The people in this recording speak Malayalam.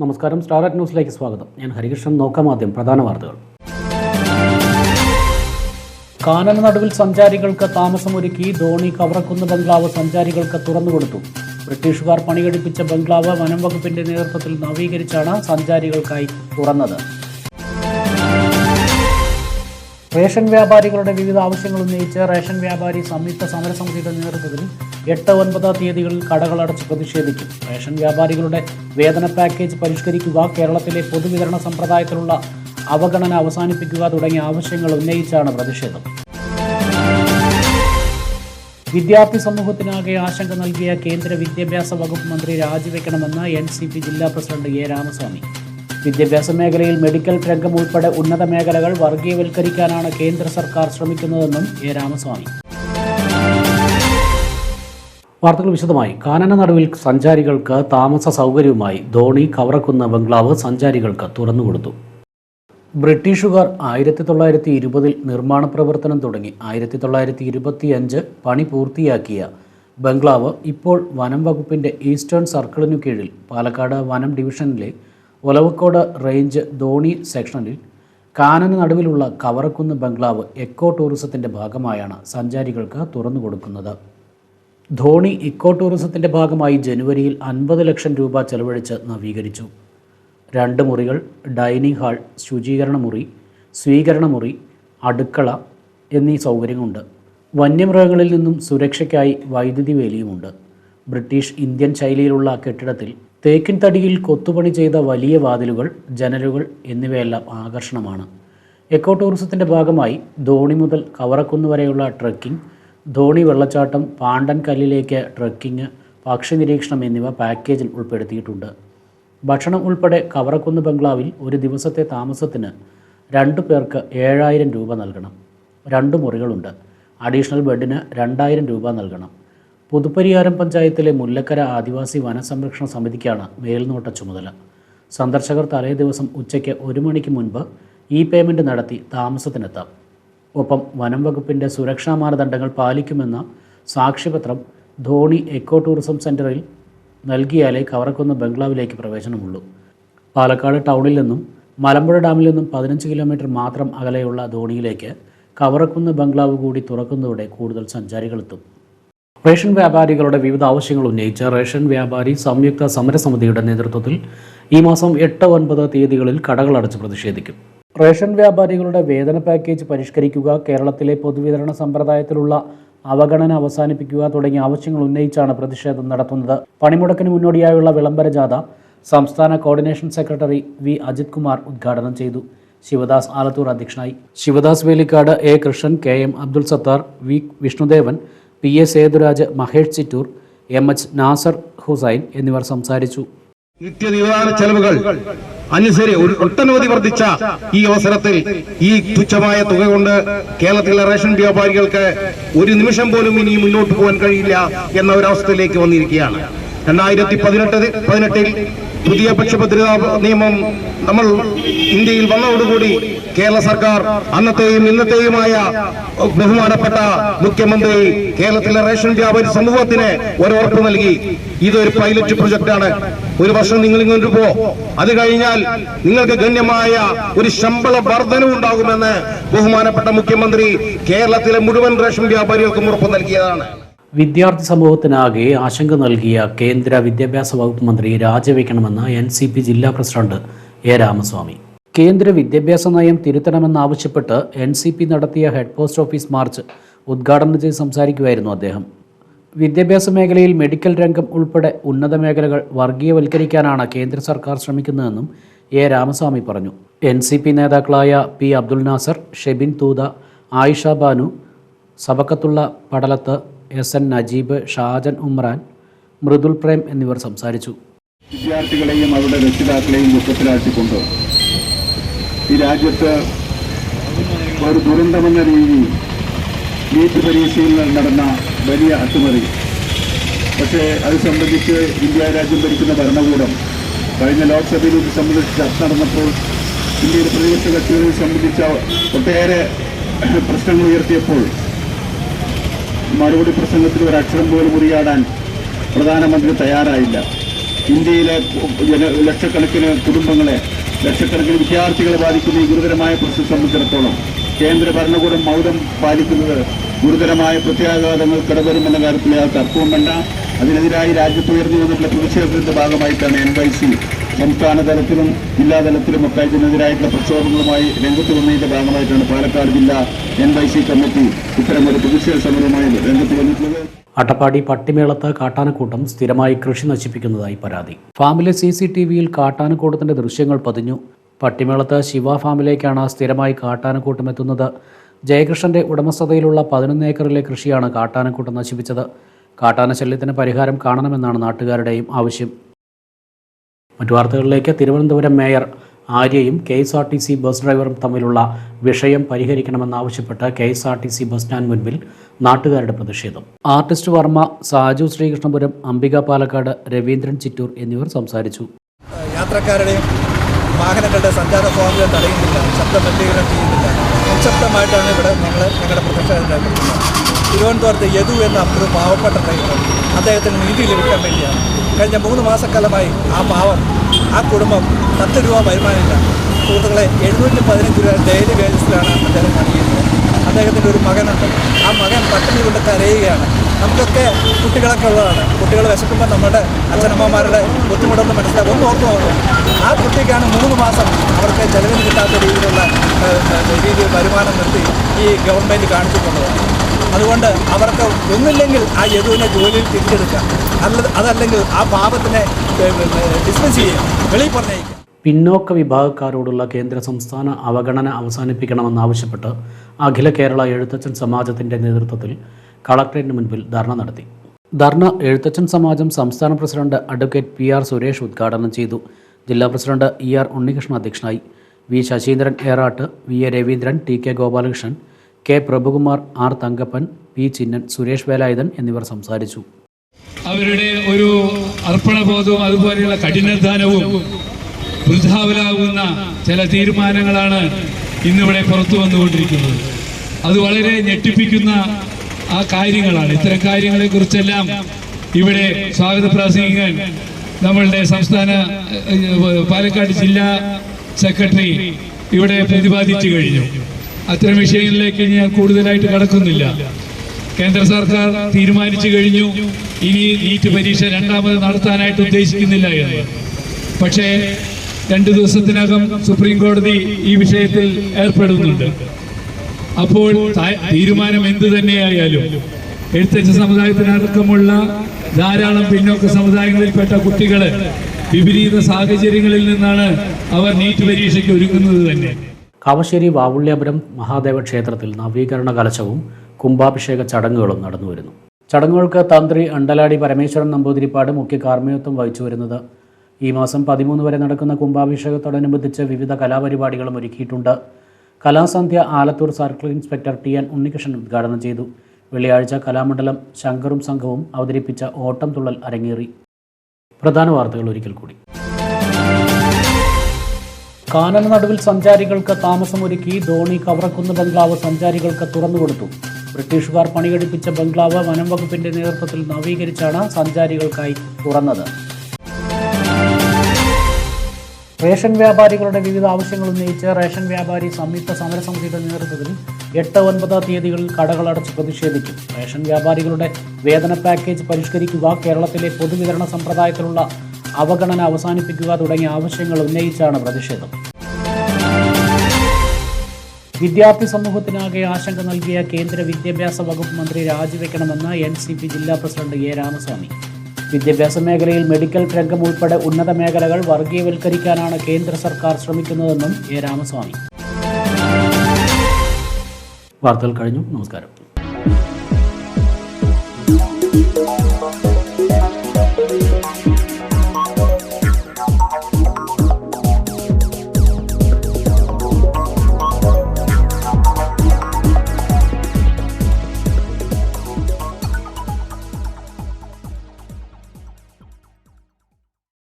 നമസ്കാരം. സ്റ്റാർട്ട് ന്യൂസിലേക്ക് സ്വാഗതം. ഞാൻ ഹരികൃഷ്ണൻ. നോക്കാം ആദ്യം പ്രധാന വാർത്തകൾ. കാനന നടുവിൽ സഞ്ചാരികൾക്ക് താമസമൊരുക്കി ധോണി കവറക്കുന്ന് ബംഗ്ലാവ് സഞ്ചാരികൾക്ക് തുറന്നുകൊടുത്തു. ബ്രിട്ടീഷുകാർ പണികഴിപ്പിച്ച ബംഗ്ലാവ് വനം വകുപ്പിന്റെ നേതൃത്വത്തിൽ നവീകരിച്ചാണ് സഞ്ചാരികൾക്കായി തുറന്നത്. റേഷൻ വ്യാപാരികളുടെ വിവിധ ആവശ്യങ്ങൾ ഉന്നയിച്ച് റേഷൻ വ്യാപാരി സംയുക്ത സമരസമിതിയുടെ നേതൃത്വത്തിൽ എട്ട് ഒൻപത് തീയതികളിൽ കടകൾ അടച്ച് പ്രതിഷേധിക്കും. റേഷൻ വ്യാപാരികളുടെ വേതന പാക്കേജ് പരിഷ്കരിക്കുക കേരളത്തിലെ പൊതുവിതരണ സമ്പ്രദായത്തിലുള്ള അവഗണന അവസാനിപ്പിക്കുക തുടങ്ങിയ ആവശ്യങ്ങൾ ഉന്നയിച്ചാണ് പ്രതിഷേധം. വിദ്യാർത്ഥി സമൂഹത്തിനാകെ ആശങ്ക നൽകിയ കേന്ദ്ര വിദ്യാഭ്യാസ വകുപ്പ് മന്ത്രി രാജിവെക്കണമെന്ന് എൻ ജില്ലാ പ്രസിഡന്റ് എ രാമസ്വാമി. വിദ്യാഭ്യാസ മേഖലയിൽ മെഡിക്കൽ രംഗം ഉൾപ്പെടെ ഉന്നത മേഖലകൾ വർഗീയവൽക്കരിക്കാനാണ് കേന്ദ്ര സർക്കാർ ശ്രമിക്കുന്നതെന്നും എ രാമസ്വാമി. വാർത്തകൾ വിശദമായി. കാനന നടുവിൽ സഞ്ചാരികൾക്ക് താമസ സൗകര്യവുമായി ധോണി കവറക്കുന്ന ബംഗ്ലാവ് സഞ്ചാരികൾക്ക് തുറന്നുകൊടുത്തു ബ്രിട്ടീഷുകാർ ആയിരത്തി തൊള്ളായിരത്തി ഇരുപതിൽ നിർമ്മാണ പ്രവർത്തനം തുടങ്ങി. ആയിരത്തി തൊള്ളായിരത്തി ഇരുപത്തിയഞ്ച് പണി പൂർത്തിയാക്കിയ ബംഗ്ലാവ് ഇപ്പോൾ വനം വകുപ്പിന്റെ ഈസ്റ്റേൺ സർക്കിളിനു കീഴിൽ പാലക്കാട് വനം ഡിവിഷനിലെ ഒലവക്കോട് റേഞ്ച് ധോണി സെക്ഷനിൽ കാനന നടുവിലുള്ള കവറക്കുന്ന് ബംഗ്ലാവ് എക്കോ ടൂറിസത്തിന്റെ ഭാഗമായാണ് സഞ്ചാരികൾക്ക് തുറന്നു കൊടുക്കുന്നത്. ധോണി ഇക്കോ ടൂറിസത്തിന്റെ ഭാഗമായി ജനുവരിയിൽ അൻപത് ലക്ഷം രൂപ ചെലവഴിച്ച് നവീകരിച്ചു. രണ്ട് മുറികൾ ഡൈനിങ് ഹാൾ ശുചീകരണ മുറി സ്വീകരണ മുറി അടുക്കള എന്നീ സൗകര്യങ്ങളുണ്ട്. വന്യമൃഗങ്ങളിൽ നിന്നും സുരക്ഷയ്ക്കായി വൈദ്യുതി വേലിയുമുണ്ട്. ബ്രിട്ടീഷ് ഇന്ത്യൻ ശൈലിയിലുള്ള കെട്ടിടത്തിൽ തേക്കിൻ തടിയിൽ കൊത്തുപണി ചെയ്ത വലിയ വാതിലുകൾ ജനലുകൾ എന്നിവയെല്ലാം ആകർഷണമാണ്. എക്കോ ടൂറിസത്തിന്റെ ഭാഗമായി ധോണി മുതൽ കവറക്കുന്ന് വരെയുള്ള ട്രക്കിംഗ് ധോണി വെള്ളച്ചാട്ടം പാണ്ടൻ കല്ലിലേക്ക് ട്രക്കിംഗ് പക്ഷി നിരീക്ഷണം എന്നിവ പാക്കേജിൽ ഉൾപ്പെടുത്തിയിട്ടുണ്ട്. ഭക്ഷണം ഉൾപ്പെടെ കവറക്കുന്ന് ബംഗ്ലാവിൽ ഒരു ദിവസത്തെ താമസത്തിന് രണ്ടു പേർക്ക് ഏഴായിരം രൂപ നൽകണം. രണ്ട് മുറികളുണ്ട്. അഡീഷണൽ ബെഡിന് രണ്ടായിരം രൂപ നൽകണം. പുതുപ്പരിയാരം പഞ്ചായത്തിലെ മുല്ലക്കര ആദിവാസി വനസംരക്ഷണ സമിതിക്കാണ് മേൽനോട്ട ചുമതല. സന്ദർശകർ തലേ ദിവസം ഉച്ചയ്ക്ക് ഒരു മണിക്ക് മുൻപ് ഇ പേയ്മെന്റ് നടത്തി താമസത്തിനെത്താം. ഒപ്പം വനം വകുപ്പിന്റെ സുരക്ഷാ മാനദണ്ഡങ്ങൾ പാലിക്കുമെന്ന സാക്ഷ്യപത്രം ധോണി എക്കോ ടൂറിസം സെന്ററിൽ നൽകിയാലേ കവറക്കുന്ന ബംഗ്ലാവിലേക്ക് പ്രവേശനമുള്ളൂ. പാലക്കാട് ടൗണിൽ നിന്നും മലമ്പുഴ ഡാമിൽ നിന്നും പതിനഞ്ച് കിലോമീറ്റർ മാത്രം അകലെയുള്ള ധോണിയിലേക്ക് കവറക്കുന്ന ബംഗ്ലാവ് കൂടി തുറക്കുന്നതോടെ കൂടുതൽ സഞ്ചാരികളെത്തും. റേഷൻ വ്യാപാരികളുടെ വിവിധ ആവശ്യങ്ങൾ ഉന്നയിച്ച് റേഷൻ വ്യാപാരി സംയുക്ത സമരസമിതിയുടെ നേതൃത്വത്തിൽ ഈ മാസം എട്ട് ഒൻപത് തീയതികളിൽ കടകളടച്ച് പ്രതിഷേധിക്കും. റേഷൻ വ്യാപാരികളുടെ വേതന പാക്കേജ് പരിഷ്കരിക്കുക കേരളത്തിലെ പൊതുവിതരണ സമ്പ്രദായത്തിലുള്ള അവഗണന അവസാനിപ്പിക്കുക തുടങ്ങിയ ആവശ്യങ്ങൾ ഉന്നയിച്ചാണ് പ്രതിഷേധം നടത്തുന്നത്. പണിമുടക്കിന് മുന്നോടിയായുള്ള വിളംബര ജാഥ സംസ്ഥാന coordination secretary V. Ajith Kumar ഉദ്ഘാടനം ചെയ്തു. ശിവദാസ് ആലത്തൂർ അധ്യക്ഷനായി. Sivadas Velikkad A. Krishnan K. M. Abdul Sathar V. Vishnudevan P A Sethuraj Mahesh Chittur M H Nasar Hussain എന്നിവർ സംസാരിച്ചു. നിത്യനിവാരണ ചെലവുകൾ. അനുസരി ഒട്ടനവധി വർദ്ധിച്ച ഈ അവസരത്തിൽ ഈ തുച്ഛമായ തുക കൊണ്ട് കേരളത്തിലെ റേഷൻ വ്യാപാരികൾക്ക് ഒരു നിമിഷം പോലും ഇനി മുന്നോട്ട് പോകാൻ കഴിയില്ല എന്ന ഒരവസ്ഥയിലേക്ക് വന്നിരിക്കുകയാണ്. രണ്ടായിരത്തി പതിനെട്ട് പതിനെട്ടിൽ പുതിയ പക്ഷപത്രികാ നിയമം നമ്മൾ ഇന്ത്യയിൽ വന്നതോടുകൂടി കേരള സർക്കാർ അന്നത്തെയും ഇന്നത്തെയുമായ ബഹുമാനപ്പെട്ട മുഖ്യമന്ത്രി കേരളത്തിലെ റേഷൻ വ്യാപാരി സമൂഹത്തിന് ഒരുറപ്പ് നൽകി. ഇതൊരു പൈലറ്റ് പ്രൊജക്റ്റാണ്. ഒരു വർഷം നിങ്ങൾ ഇങ്ങോട്ട് പോ. അത് കഴിഞ്ഞാൽ നിങ്ങൾക്ക് ഗണ്യമായ ഒരു ശമ്പള വർധനവ് ഉണ്ടാകുമെന്ന് ബഹുമാനപ്പെട്ട മുഖ്യമന്ത്രി കേരളത്തിലെ മുഴുവൻ റേഷൻ വ്യാപാരികൾക്കും ഉറപ്പ് നൽകിയതാണ്. വിദ്യാർത്ഥി സമൂഹത്തിനാകെ ആശങ്ക നൽകിയ കേന്ദ്ര വിദ്യാഭ്യാസ വകുപ്പ് മന്ത്രി രാജിവെക്കണമെന്ന് എൻ സി പി ജില്ലാ പ്രസിഡന്റ് എ രാമസ്വാമി. കേന്ദ്ര വിദ്യാഭ്യാസ നയം തിരുത്തണമെന്നാവശ്യപ്പെട്ട് എൻ സി പി നടത്തിയ ഹെഡ് പോസ്റ്റ് ഓഫീസ് മാർച്ച് ഉദ്ഘാടനം ചെയ്ത് സംസാരിക്കുമായിരുന്നു അദ്ദേഹം. വിദ്യാഭ്യാസ മേഖലയിൽ മെഡിക്കൽ രംഗം ഉൾപ്പെടെ ഉന്നത മേഖലകൾ വർഗീയവൽക്കരിക്കാനാണ് കേന്ദ്ര സർക്കാർ ശ്രമിക്കുന്നതെന്നും എ രാമസ്വാമി പറഞ്ഞു. എൻ സി പി നേതാക്കളായ P Abdul Nasar Shebin Thootha Ayisha Banu Sabakkathulla Padalath S N Najeeb Shajan Umran Mridul Prem എന്നിവർ സംസാരിച്ചു. വിദ്യാർത്ഥികളെയും അവരുടെ രക്ഷിതാക്കളെയും ദുഃഖത്തിലാഴ്ത്തിക്കൊണ്ട് ഈ രാജ്യത്ത് ഒരു ദുരന്തമെന്ന രീതിയിൽ നീറ്റ് പരീക്ഷയിൽ നടന്ന വലിയ അട്ടിമറി. പക്ഷേ അത് സംബന്ധിച്ച് ഇന്ത്യ രാജ്യം ഭരിക്കുന്ന ഭരണകൂടം കഴിഞ്ഞ ലോക്സഭയിൽ ഇത് സംബന്ധിച്ച് ചർച്ച നടന്നപ്പോൾ ഇന്ത്യയിലെ പ്രതിപക്ഷ കക്ഷികളെ സംബന്ധിച്ച ഒട്ടേറെ പ്രശ്നങ്ങൾ ഉയർത്തിയപ്പോൾ മറുപടി പ്രസംഗത്തിൽ ഒരു അക്ഷരം പോലും മുറിയാടാൻ പ്രധാനമന്ത്രി തയ്യാറായില്ല. ഇന്ത്യയിലെ ജന ലക്ഷക്കണക്കിന് കുടുംബങ്ങളെ ലക്ഷക്കണക്കിന് വിദ്യാർത്ഥികളെ ബാധിക്കുന്ന ഈ ഗുരുതരമായ പ്രശ്നം സംബന്ധിച്ചിടത്തോളം കേന്ദ്ര ഭരണകൂടം മൗനം പാലിക്കുന്നത് ഗുരുതരമായ പ്രത്യാഘാതങ്ങൾ കടവരുമെന്ന കാര്യത്തിൽ തർക്കവും വേണ്ട അതിനെതിരായി രാജ്യത്ത് ഉയർന്നു വന്നിട്ടുള്ള പ്രതിഷേധത്തിന്റെ ഭാഗമായിട്ടാണ് എൻ വൈ സി സംസ്ഥാന തലത്തിലും ജില്ലാ തലത്തിലും ഒക്കെ ഇതിനെതിരായിട്ടുള്ള പ്രക്ഷോഭങ്ങളുമായി രംഗത്ത് വന്നതിന്റെ ഭാഗമായിട്ടാണ് പാലക്കാട് ജില്ലാ എൻ വൈ സി കമ്മിറ്റി ഇത്തരമൊരു പ്രതിഷേധ സമരവുമായി രംഗത്ത് വന്നിട്ടുള്ളത്. അട്ടപ്പാടി പട്ടിമേളത്ത് കാട്ടാനക്കൂട്ടം സ്ഥിരമായി കൃഷി നശിപ്പിക്കുന്നതായി പരാതി. ഫാമിലെ സി സി ടി വിയിൽ കാട്ടാനക്കൂട്ടത്തിന്റെ ദൃശ്യങ്ങൾ പതിഞ്ഞു. പട്ടിമേളത്ത് ശിവ ഫാമിലേക്കാണ് സ്ഥിരമായി കാട്ടാനക്കൂട്ടം എത്തുന്നത്. ജയകൃഷ്ണന്റെ ഉടമസ്ഥതയിലുള്ള പതിനൊന്ന് ഏക്കറിലെ കൃഷിയാണ് കാട്ടാനക്കൂട്ടം നശിപ്പിച്ചത്. കാട്ടാനശല്യത്തിന് പരിഹാരം കാണണമെന്നാണ് നാട്ടുകാരുടെയും ആവശ്യം. മറ്റു വാർത്തകളിലേക്ക്. Thiruvananthapuram mayor ആര്യയും K S R T C bus ഡ്രൈവറും തമ്മിലുള്ള വിഷയം പരിഹരിക്കണമെന്നാവശ്യപ്പെട്ട് K S R T C bus stand മുൻപിൽ നാട്ടുകാരുടെ പ്രതിഷേധം. ആർട്ടിസ്റ്റ് വർമ്മ സാജു ശ്രീകൃഷ്ണപുരം അംബിക പാലക്കാട് രവീന്ദ്രൻ ചിറ്റൂർ എന്നിവർ സംസാരിച്ചു. യാത്രക്കാരുടെയും വാഹനങ്ങളുടെ സഞ്ചാര സ്വാതന്ത്ര്യം തടയുന്നില്ല ശബ്ദ ചെയ്യുന്നില്ല. നിശബ്ദമായിട്ടാണ് ഇവിടെ ഞങ്ങൾ ഞങ്ങളുടെ പ്രതിഷേധം തിരുവനന്തപുരത്ത് യദു എന്ന അബ്ദുൾ പാവപ്പെട്ട ഡ്രൈവർ അദ്ദേഹത്തിന് നീതി ലഭിക്കാൻ വേണ്ടിയാണ് കഴിഞ്ഞ മൂന്ന് മാസക്കാലമായി ആ പാവം ആ കുടുംബം പത്ത് രൂപ വരുമാനമില്ല. സുഹൃത്തുക്കളെ എഴുന്നൂറ്റി പതിനഞ്ച് രൂപ ഡെയിലി വേജസിലാണ് അദ്ദേഹം പണിയുന്നത്. അദ്ദേഹത്തിന്റെ ഒരു മകനുണ്ട്. ആ മകൻ പട്ടിണി കൊണ്ട് കരയുകയാണ്. നമുക്കൊക്കെ കുട്ടികളൊക്കെ ഉള്ളതാണ്. കുട്ടികൾ വിശക്കുമ്പോൾ നമ്മുടെ അച്ഛനമ്മമാരുടെ ബുദ്ധിമുട്ടൊന്ന് മനസ്സിലാവും. ഒന്ന് ഓർത്ത് നോക്കും. ആ കുട്ടിക്കാണ് മൂന്ന് മാസം അവർക്ക് ചെലവിന് കിട്ടാത്ത രീതിയിലുള്ള രീതിയിൽ വരുമാനം നിർത്തി ഈ ഗവൺമെന്റ് കാണിച്ചിട്ടുള്ളത് അതുകൊണ്ട് അവർക്ക് ഒന്നില്ലെങ്കിൽ ആ യദുവിനെ ജോലിയിൽ തിരിച്ചെടുക്കുക. അല്ല അതല്ലെങ്കിൽ ആ പാപത്തിനെ ഡിസ്മിസ് ചെയ്യുക. വെളിയിൽ പറഞ്ഞേക്കുക പിന്നോക്ക വിഭാഗക്കാരോടുള്ള കേന്ദ്ര സംസ്ഥാന അവഗണന അവസാനിപ്പിക്കണമെന്നാവശ്യപ്പെട്ട് അഖില കേരള എഴുത്തച്ഛൻ സമാജത്തിന്റെ നേതൃത്വത്തിൽ കളക്ടറേറ്റിന് മുൻപിൽ ധർണ നടത്തി. ധർണ എഴുത്തച്ഛൻ സമാജം സംസ്ഥാന president advocate P R Suresh ഉദ്ഘാടനം ചെയ്തു. ജില്ലാ പ്രസിഡന്റ് ഇ ആർ ഉണ്ണികൃഷ്ണൻ അധ്യക്ഷനായി. V Sasheendran Erattu V A Raveendran T K Gopalakrishnan K Prabhukumar R Thankappan P Chinnan Suresh Velayudhan എന്നിവർ സംസാരിച്ചു. അവരുടെ ഒരു അർപ്പണബോധവും അതുപോലെയുള്ള കഠിനാധ്വാനവും വൃദ്ധാവലാകുന്ന ചില തീരുമാനങ്ങളാണ് ഇന്നിവിടെ പുറത്തു വന്നുകൊണ്ടിരിക്കുന്നത്. അത് വളരെ ഞെട്ടിപ്പിക്കുന്ന ആ കാര്യങ്ങളാണ്. ഇത്തരം കാര്യങ്ങളെ കുറിച്ചെല്ലാം ഇവിടെ സ്വാഗത പ്രാസംഗികൻ നമ്മളുടെ സംസ്ഥാന പാലക്കാട് ജില്ലാ സെക്രട്ടറി ഇവിടെ പ്രതിപാദിച്ചു കഴിഞ്ഞു. അത്തരം വിഷയങ്ങളിലേക്ക് ഞാൻ കൂടുതലായിട്ട് കടക്കുന്നില്ല. കേന്ദ്ര സർക്കാർ തീരുമാനിച്ചു കഴിഞ്ഞു. ഇനി നീറ്റ് പരീക്ഷ രണ്ടാമത് നടത്താനായിട്ട് ഉദ്ദേശിക്കുന്നില്ല എന്ന്. പക്ഷേ രണ്ടു ദിവസത്തിനകം സുപ്രീം കോടതി ഈ വിഷയത്തിൽ ഏർപ്പെടുന്നുണ്ട്. അപ്പോൾ തീരുമാനം എന്തു തന്നെയായാലും എഴുത്തച്ഛ സമുദായത്തിനടക്കമുള്ള ധാരാളം പിന്നോക്ക സമുദായങ്ങളിൽപ്പെട്ട കുട്ടികൾ വിപരീത സാഹചര്യങ്ങളിൽ നിന്നാണ് അവർ നീറ്റ് പരീക്ഷയ്ക്ക് ഒരുങ്ങുന്നത് തന്നെ. കാവശ്ശേരി വാവുള്ളിയപുരം മഹാദേവ ക്ഷേത്രത്തിൽ നവീകരണ കലശവും കുംഭാഭിഷേക ചടങ്ങുകളും നടന്നുവരുന്നു. ചടങ്ങുകൾക്ക് തന്ത്രി അണ്ടലാടി പരമേശ്വരൻ നമ്പൂതിരിപ്പാട് മുഖ്യ കാർമ്മികത്വം വഹിച്ചു വരുന്നത്. ഈ മാസം പതിമൂന്ന് വരെ നടക്കുന്ന കുംഭാഭിഷേകത്തോടനുബന്ധിച്ച് വിവിധ കലാപരിപാടികളും ഒരുക്കിയിട്ടുണ്ട്. കലാസന്ധ്യ Alathur circle inspector T N Unnikrishnan ഉദ്ഘാടനം ചെയ്തു. വെള്ളിയാഴ്ച കലാമണ്ഡലം ശങ്കറും സംഘവും അവതരിപ്പിച്ച ഓട്ടം തുള്ളൽ അരങ്ങേറി. പ്രധാന വാർത്തകൾ ഒരിക്കൽ കൂടി. കാനന നടുവിൽ സഞ്ചാരികൾക്ക് താമസമൊരുക്കി ധോണി കവറക്കുന്ന് ബംഗ്ലാവ് സഞ്ചാരികൾക്ക് തുറന്നുകൊടുത്തു ബ്രിട്ടീഷുകാർ പണികഴിപ്പിച്ച ബംഗ്ലാവ് വനം വകുപ്പിന്റെ നേതൃത്വത്തിൽ നവീകരിച്ചാണ് സഞ്ചാരികൾക്കായി തുറന്നത്. റേഷൻ വ്യാപാരികളുടെ വിവിധ ആവശ്യങ്ങൾ ഉന്നയിച്ച് റേഷൻ വ്യാപാരി സംയുക്ത സമരസമിതിയുടെ നേതൃത്വത്തിൽ എട്ട് ഒൻപത് തീയതികളിൽ കടകൾ അടച്ച് പ്രതിഷേധിക്കും. റേഷൻ വ്യാപാരികളുടെ വേതന പാക്കേജ് പരിഷ്കരിക്കുക കേരളത്തിലെ പൊതുവിതരണ സമ്പ്രദായത്തിലുള്ള അവഗണന അവസാനിപ്പിക്കുക തുടങ്ങിയ ആവശ്യങ്ങൾ ഉന്നയിച്ചാണ് പ്രതിഷേധം. വിദ്യാർത്ഥി സമൂഹത്തിനാകെ ആശങ്ക നൽകിയ കേന്ദ്ര വിദ്യാഭ്യാസ വകുപ്പ് മന്ത്രി രാജിവെക്കണമെന്ന് എൻ സി പി ജില്ലാ പ്രസിഡന്റ് എ രാമസ്വാമി. വിദ്യാഭ്യാസ മേഖലയിൽ മെഡിക്കൽ രംഗം ഉൾപ്പെടെ ഉന്നത മേഖലകൾ വർഗീയവൽക്കരിക്കാനാണ് കേന്ദ്ര സർക്കാർ ശ്രമിക്കുന്നതെന്നും എ രാമസ്വാമി. വാർത്തകൾ കഴിഞ്ഞു. നമസ്കാരം.